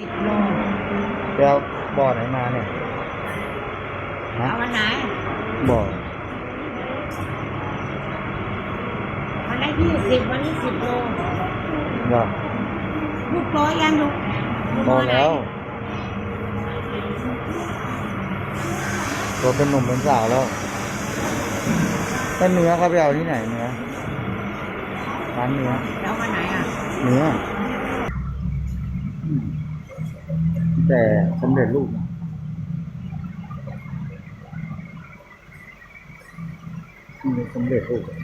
สิบโลไปเอาบ่อไหนมาเนี่ยฮะเอาวันไหนบ่อวันไหนที่สิบวันนี้สิบโลบ่อลูกโตยังลูกลูกบ่อไหนแล้วตัวเป็นหนุ่มเป็นสาวแล้วถ้าเนื้อเขาไปเอาที่ไหนเนื้อร้านเนื้อแล้ววันไหนอะเนื้ออืม แต่สำเร็จรูปนะอืมสำเร็จรูปอร่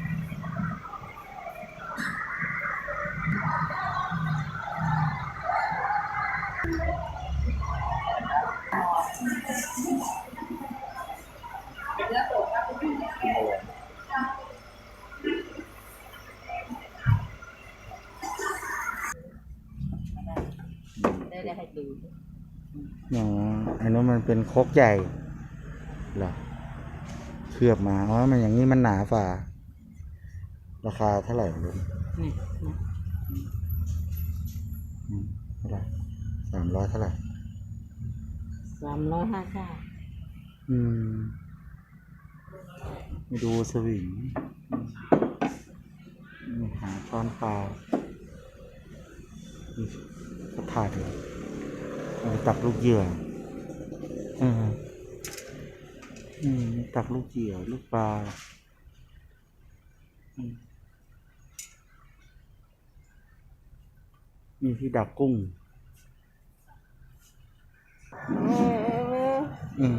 อยได้ได้ให้ดู อ๋อ อันนู้นมันเป็นครกใหญ่เหรอเคลือบมา อ๋อ มันอย่างนี้มันหนาฝ่า ราคาเท่าไหร่ลุงนี่อืมเท่าไหร่สามร้อยเท่าไหร่สามร้อยห้าสิบอืมไปดูสวิงนี่หาช้อนปลานี่กระถาดเลยเอาไป ตักลูกเหยื่ออืมอืมตักลูกเหยื่อลูกปลาอืมมีที่ดักกุ้ง อืม